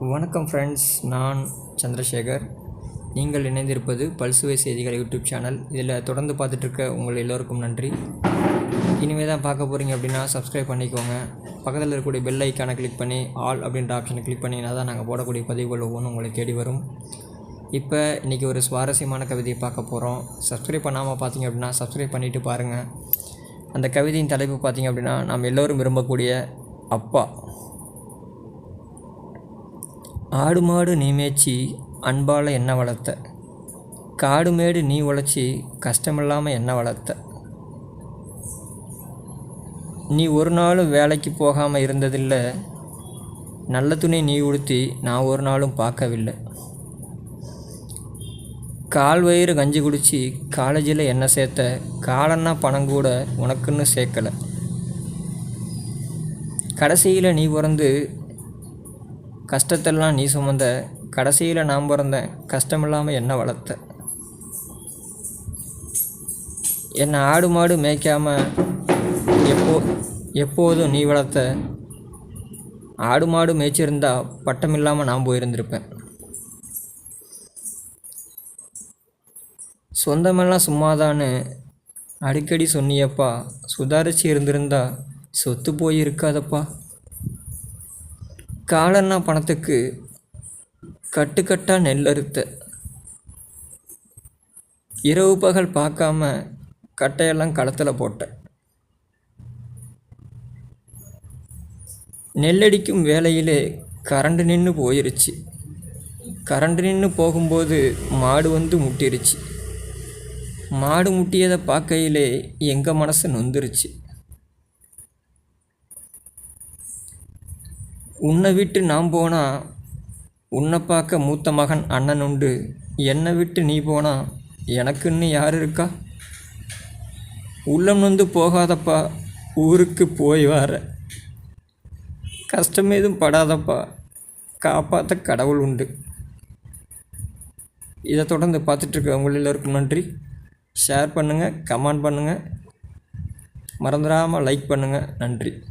வணக்கம் ஃப்ரெண்ட்ஸ் நான் சந்திரசேகர். நீங்கள் இணைந்திருப்பது பல்சுவை செய்திகள் யூடியூப் சேனல் இதில் தொடர்ந்து பார்த்துட்ருக்க உங்கள் எல்லோருக்கும் நன்றி. இனிமேல் தான் பார்க்க போகிறீங்க அப்படின்னா சப்ஸ்கிரைப் பண்ணிக்கோங்க. பக்கத்தில் இருக்கக்கூடிய பெல் ஐக்கானை கிளிக் பண்ணி ஆல் அப்படின்ற ஆப்ஷனை கிளிக் பண்ணிங்கன்னா தான் நாங்கள் போடக்கூடிய பதிவுகள் ஒவ்வொன்றும் உங்களை தேடி வரும். இப்போ இன்றைக்கி ஒரு சுவாரஸ்யமான கவிதையை பார்க்க போகிறோம் சப்ஸ்கிரைப் பண்ணாமல் பார்த்தீங்க அப்படின்னா சப்ஸ்கிரைப் பண்ணிவிட்டு பாருங்கள் அந்த கவிதையின் தலைப்பு பார்த்தீங்க அப்படின்னா நாம் எல்லோரும் விரும்பக்கூடிய அப்பா. ஆடு மாடு நீ மேய்ச்சி அன்பால் என்ன வளர்த்த? காடு மேடு நீ உழைச்சி கஷ்டமில்லாமல் என்ன வளர்த்த? நீ ஒரு நாளும் வேலைக்கு போகாமல் இருந்ததில்லை. நல்ல துணி நீ உடுத்தி நான் ஒரு நாளும் பார்க்கவில்லை. கால் வயிறு கஞ்சி குடிச்சு காலேஜில் என்ன சேர்த்த? காலன்னா பணம் கூட உனக்குன்னு சேர்க்கலை. கடைசியில் நீ பிறந்து கஷ்டத்தெல்லாம் நீ சுமந்த கடைசியில் நான் பிறந்தேன் கஷ்டமில்லாமல் என்ன வளர்த்த? என்னை ஆடு மாடு மேய்க்காமல் எப்போ எப்போதும் நீ வளர்த்த? ஆடு மாடு மேய்ச்சிருந்தா பட்டம் இல்லாமல் நான் போயிருந்திருப்பேன். சொந்தமெல்லாம் சும்மாதான்னு அடிக்கடி சொன்னியப்பா. சுதாரிச்சு இருந்திருந்தா சொத்து போய் இருக்காதப்பா காலன்னா பணத்துக்கு கட்டுக்கட்டாக நெல் அறுத்த இரவு பகல் பார்க்காம கட்டையெல்லாம் களத்தில் போட்டேன் நெல்லடிக்கும் வேலையிலே கரண்டு நின்று போயிருச்சு. கரண்டு நின்று போகும்போது மாடு வந்து முட்டிருச்சு. மாடு முட்டியதை பார்க்கையிலே எங்கள் மனசு நொந்துருச்சு. உன்னை விட்டு நான் போனால் உன்னை பார்க்க மூத்த மகன் அண்ணன் உண்டு. என்னை விட்டு நீ போனால் எனக்குன்னு யார் இருக்கா? உள்ளம் நொந்து போகாதப்பா ஊருக்கு போய் வர. கஷ்டம் எதுவும் படாதப்பா காப்பாற்ற கடவுள் உண்டு. இதை தொடர்ந்து பார்த்துட்ருக்கவங்க எல்லோருக்கும் நன்றி. ஷேர் பண்ணுங்கள் கமெண்ட் பண்ணுங்கள் மறந்துடாமல் லைக் பண்ணுங்கள் நன்றி.